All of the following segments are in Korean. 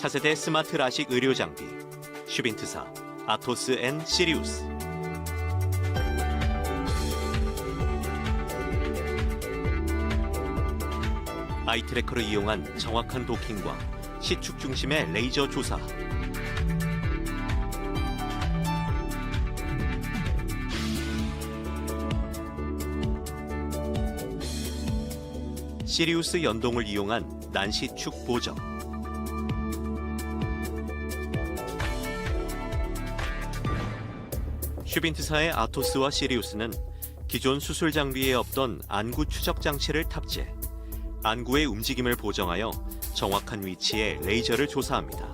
차세대 스마트 라식 의료 장비 슈빈트사 아토스 앤 시리우스. 아이 트래커를 이용한 정확한 도킹과 시축 중심의 레이저 조사. 시리우스 연동을 이용한 난시축 보정 슈빈트사의 아토스와 시리우스는 기존 수술 장비에 없던 안구 추적 장치를 탑재, 안구의 움직임을 보정하여 정확한 위치에 레이저를 조사합니다.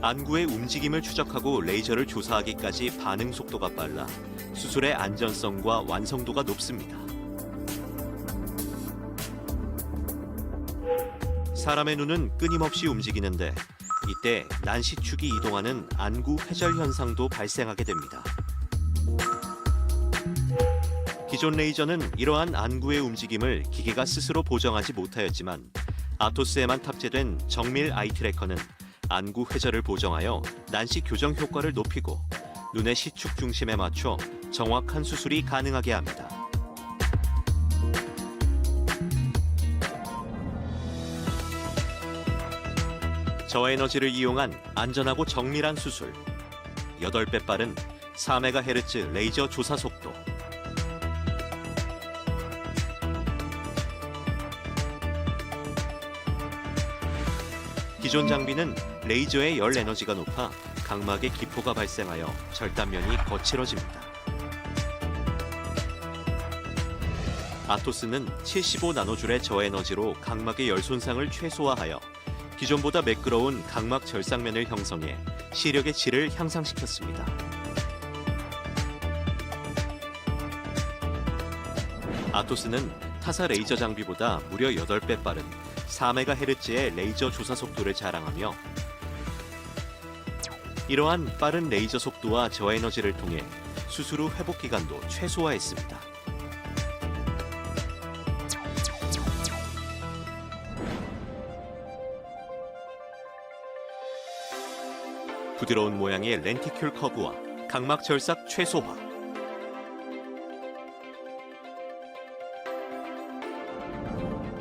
안구의 움직임을 추적하고 레이저를 조사하기까지 반응 속도가 빨라 수술의 안전성과 완성도가 높습니다. 사람의 눈은 끊임없이 움직이는데 이때 난시축이 이동하는 안구 회절 현상도 발생하게 됩니다. 기존 레이저는 이러한 안구의 움직임을 기계가 스스로 보정하지 못하였지만 아토스에만 탑재된 정밀 아이 트래커는 안구 회절을 보정하여 난시 교정 효과를 높이고 눈의 시축 중심에 맞춰 정확한 수술이 가능하게 합니다. 저에너지를 이용한 안전하고 정밀한 수술. 8배 빠른 4MHz 레이저 조사 속도. 기존 장비는 레이저의 열 에너지가 높아 각막에 기포가 발생하여 절단면이 거칠어집니다. 아토스는 75 나노줄의 저에너지로 각막의 열 손상을 최소화하여 기존보다 매끄러운 각막 절상면을 형성해 시력의 질을 향상시켰습니다. 아토스는 타사 레이저 장비보다 무려 8배 빠른 4MHz의 레이저 조사 속도를 자랑하며 이러한 빠른 레이저 속도와 저에너지를 통해 수술 후 회복 기간도 최소화했습니다. 부드러운 모양의 렌티큘 커브와 각막 절삭 최소화.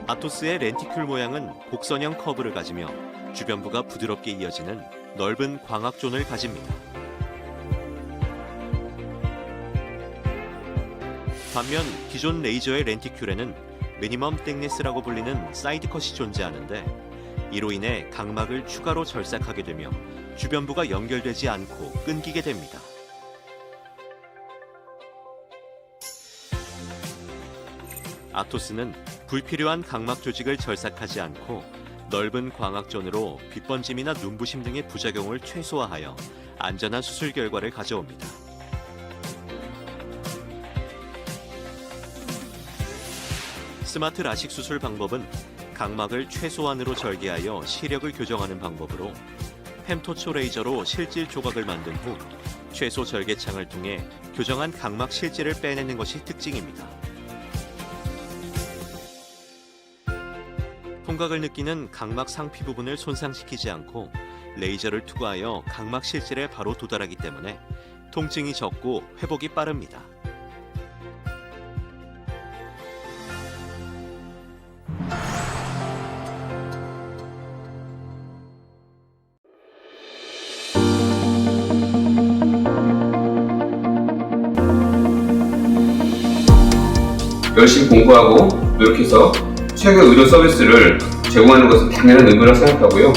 아토스의 렌티큘 모양은 곡선형 커브를 가지며 주변부가 부드럽게 이어지는 넓은 광학존을 가집니다. 반면 기존 레이저의 렌티큘에는 미니멈 땡니스라고 불리는 사이드 컷이 존재하는데 이로 인해 각막을 추가로 절삭하게 되며 주변부가 연결되지 않고 끊기게 됩니다. 아토스는 불필요한 각막 조직을 절삭하지 않고 넓은 광학존으로 빗번짐이나 눈부심 등의 부작용을 최소화하여 안전한 수술 결과를 가져옵니다. 스마트 라식 수술 방법은 각막을 최소한으로 절개하여 시력을 교정하는 방법으로 펜토초 레이저로 실질 조각을 만든 후 최소 절개창을 통해 교정한 각막 실질을 빼내는 것이 특징입니다. 통각을 느끼는 각막 상피 부분을 손상시키지 않고 레이저를 투과하여 각막 실질에 바로 도달하기 때문에 통증이 적고 회복이 빠릅니다. 열심히 공부하고 노력해서 최고의 의료 서비스를 제공하는 것은 당연한 의무라고 생각하고요.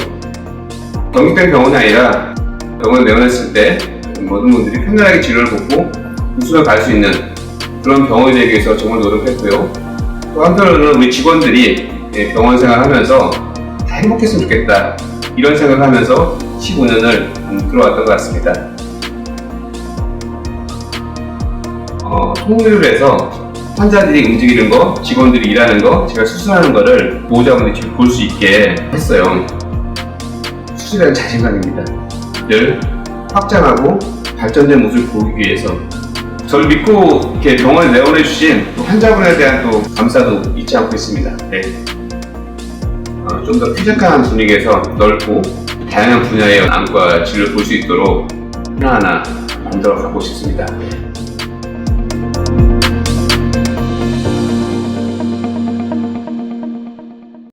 경직된 병원이 아니라 병원에 내원했을 때 모든 분들이 편안하게 진료를 받고 웃으며 갈 수 있는 그런 병원이 되기 위해서 정말 노력했고요. 또 한편으로는 우리 직원들이 예, 병원 생활하면서 다 행복했으면 좋겠다 이런 생각을 하면서 15년을 들어왔던 것 같습니다. 어, 통일을 해서 환자들이 움직이는 거, 직원들이 일하는 거, 제가 수술하는 거를 보호자분들이 볼 수 있게 했어요. 수술에 자신감입니다. 늘 확장하고 발전된 모습을 보이기 위해서 저를 믿고 이렇게 병원에 내원해 주신 또 환자분에 대한 또 감사도 잊지 않고 있습니다. 네. 어, 좀더 쾌적한 분위기에서 넓고 다양한 분야의 안과 진료를 볼 수 있도록 하나하나 만들어 가고 싶습니다.